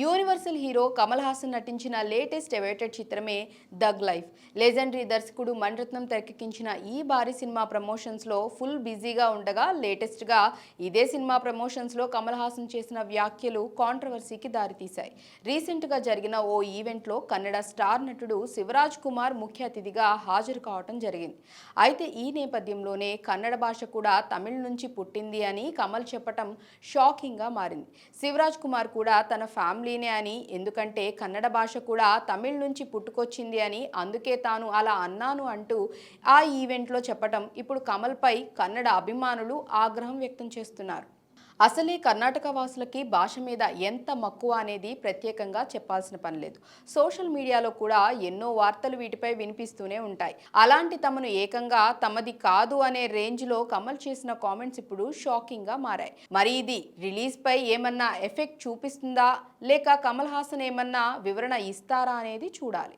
Universal hero Kamal Haasan నటించిన latest awaited చిత్రమే దగ్ లైఫ్. లెజెండరీ దర్శకుడు మణిరత్నం తెరకెక్కించిన ఈ భారీ సినిమా ప్రమోషన్స్లో ఫుల్ బిజీగా ఉండగా లేటెస్ట్గా ఇదే సినిమా ప్రమోషన్స్లో కమల్ హాసన్ చేసిన వ్యాఖ్యలు కాంట్రవర్సీకి దారితీశాయి. రీసెంట్గా జరిగిన ఓ ఈవెంట్లో కన్నడ స్టార్ నటుడు శివరాజ్ కుమార్ ముఖ్య అతిథిగా హాజరు కావటం జరిగింది. అయితే ఈ నేపథ్యంలోనే కన్నడ భాష కూడా తమిళ నుంచి పుట్టింది అని కమల్ చెప్పటం షాకింగ్గా మారింది. శివరాజ్ కుమార్ కూడా తన ఫ్యామిలీ ఫ్యామిలీనే అని. ఎందుకంటే కన్నడ భాష కూడా తమిళ్ నుంచి పుట్టుకొచ్చింది అని. అందుకే తాను అలా అన్నాను అంటూ ఆ ఈవెంట్లో చెప్పటం. ఇప్పుడు కమల్పై కన్నడ అభిమానులు ఆగ్రహం వ్యక్తం చేస్తున్నారు. అసలే కర్ణాటక వాసులకి భాష మీద ఎంత మక్కువ అనేది ప్రత్యేకంగా చెప్పాల్సిన పని లేదు. సోషల్ మీడియాలో కూడా ఎన్నో వార్తలు వీటిపై వినిపిస్తూనే ఉంటాయి. అలాంటి తమను ఏకంగా తమది కాదు అనే రేంజ్లో కమల్ చేసిన కామెంట్స్ ఇప్పుడు షాకింగ్గా మారాయి. మరి ఇది రిలీజ్పై ఏమన్నా ఎఫెక్ట్ చూపిస్తుందా? లేక కమల్ హాసన్ ఏమన్నా వివరణ ఇస్తారా అనేది చూడాలి.